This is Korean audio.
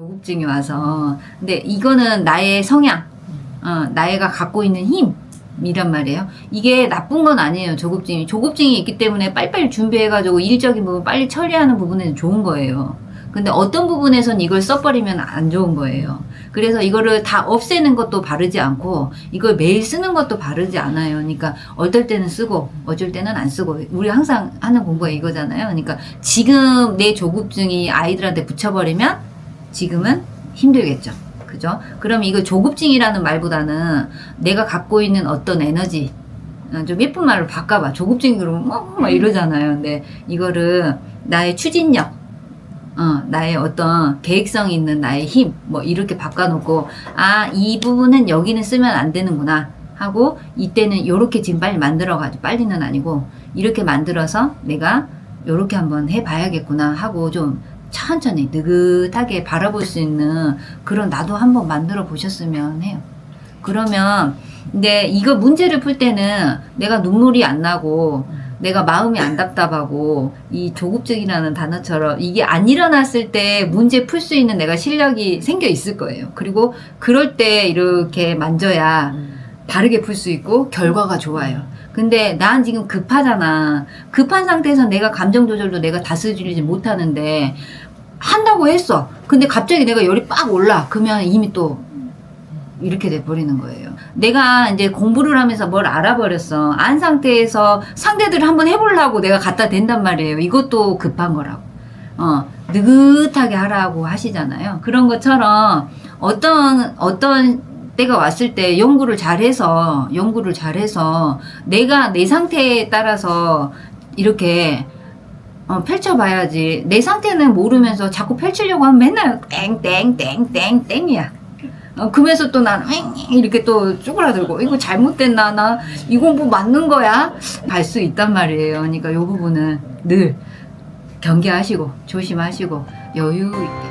조급증이 와서 근데 이거는 나의 성향, 어, 나이가 갖고 있는 힘 이란 말이에요. 이게 나쁜 건 아니에요. 조급증이 조급증이 있기 때문에 빨리빨리 준비해가지고 일적인 부분 빨리 처리하는 부분에는 좋은 거예요. 근데 어떤 부분에선 이걸 써버리면 안 좋은 거예요. 그래서 이거를 다 없애는 것도 바르지 않고 이걸 매일 쓰는 것도 바르지 않아요. 그러니까 어떨 때는 쓰고 어쩔 때는 안 쓰고 우리 항상 하는 공부가 이거잖아요. 그러니까 지금 내 조급증이 아이들한테 붙여버리면 지금은 힘들겠죠. 그죠? 그럼 이거 조급증이라는 말보다는 내가 갖고 있는 어떤 에너지 어, 좀 예쁜 말로 바꿔봐. 조급증이 그러면 뭐, 막 이러잖아요. 근데 이거를 나의 추진력 어, 나의 어떤 계획성 있는 나의 힘, 뭐, 이렇게 바꿔놓고, 아, 이 부분은 여기는 쓰면 안 되는구나. 하고, 이때는 요렇게 지금 빨리 만들어가지고, 빨리는 아니고, 이렇게 만들어서 내가 요렇게 한번 해봐야겠구나 하고, 좀 천천히, 느긋하게 바라볼 수 있는 그런 나도 한번 만들어 보셨으면 해요. 그러면, 근데 이거 문제를 풀 때는 내가 눈물이 안 나고, 내가 마음이 안 답답하고 이 조급증이라는 단어처럼 이게 안 일어났을 때 문제 풀 수 있는 내가 실력이 생겨 있을 거예요. 그리고 그럴 때 이렇게 만져야 바르게 풀 수 있고 결과가 좋아요. 근데 난 지금 급하잖아. 급한 상태에서 내가 감정 조절도 내가 다스리지 못하는데 한다고 했어. 근데 갑자기 내가 열이 빡 올라. 그러면 이미 또 이렇게 돼버리는 거예요. 내가 이제 공부를 하면서 뭘 알아버렸어. 안 상태에서 상대들을 한번 해보려고 내가 갖다 댄단 말이에요. 이것도 급한 거라고. 어, 느긋하게 하라고 하시잖아요. 그런 것처럼 어떤, 어떤 때가 왔을 때 연구를 잘해서, 연구를 잘해서 내가 내 상태에 따라서 이렇게 어, 펼쳐봐야지. 내 상태는 모르면서 자꾸 펼치려고 하면 맨날 땡땡땡땡 땡이야. 어, 그러면서 또 난 이렇게 또 쪼그라들고 이거 잘못됐나 나이 공부 맞는 거야 갈 수 있단 말이에요. 그러니까 요 부분은 늘 경계하시고 조심하시고 여유 있게.